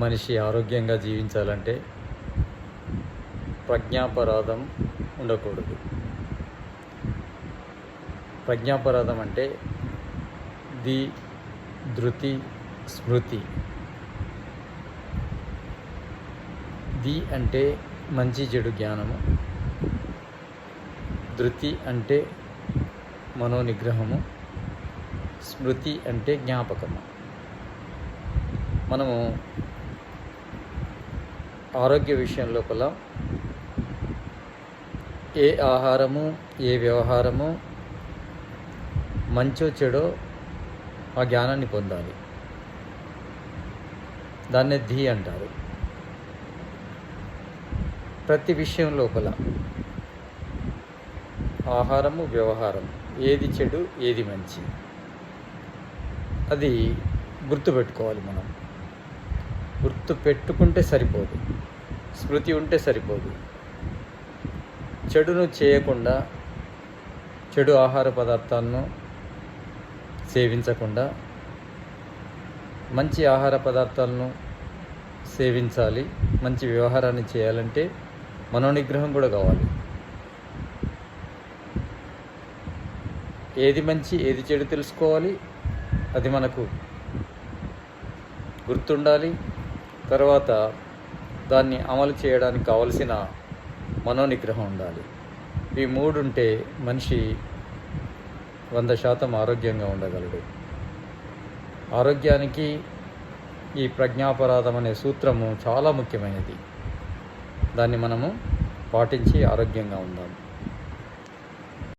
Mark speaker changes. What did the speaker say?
Speaker 1: మనిషి ఆరోగ్యంగా జీవించాలంటే ప్రజ్ఞాపరాధం ఉండకూడదు. ప్రజ్ఞాపరాధం అంటే ది ధృతి స్మృతి. ది అంటే మంచి చెడు జ్ఞానము. ధృతి అంటే మనోనిగ్రహము. స్మృతి అంటే జ్ఞాపకము. మనము ఆరోగ్య విషయం లోపల ఏ ఆహారము ఏ వ్యవహారము మంచో చెడో ఆ జ్ఞానాన్ని పొందాలి. దాన్నే ధీ అంటారు. ప్రతి విషయం లోపల ఆహారము వ్యవహారం ఏది చెడు ఏది మంచి అది గుర్తుపెట్టుకోవాలి మనం. గుర్తు పెట్టుకుంటే సరిపోదు. స్మృతి ఉంటే సరిపోదు. చెడును చేయకుండా చెడు ఆహార పదార్థాలను సేవించకుండా మంచి ఆహార పదార్థాలను సేవించాలి మంచి వ్యవహారాన్ని చేయాలంటే మనోనిగ్రహం కూడా కావాలి. ఏది మంచి ఏది చెడు తెలుసుకోవాలి అది మనకు గుర్తుండాలి తర్వాత దాన్ని అమలు చేయడానికి కావలసిన మనోనిగ్రహం ఉండాలి. ఈ మూడు ఉంటే మనిషి వంద శాతం ఆరోగ్యంగా ఉండగలడు. ఆరోగ్యానికి ఈ ప్రజ్ఞాపరాధం అనే సూత్రము చాలా ముఖ్యమైనది. దాన్ని మనము పాటించి ఆరోగ్యంగా ఉందాము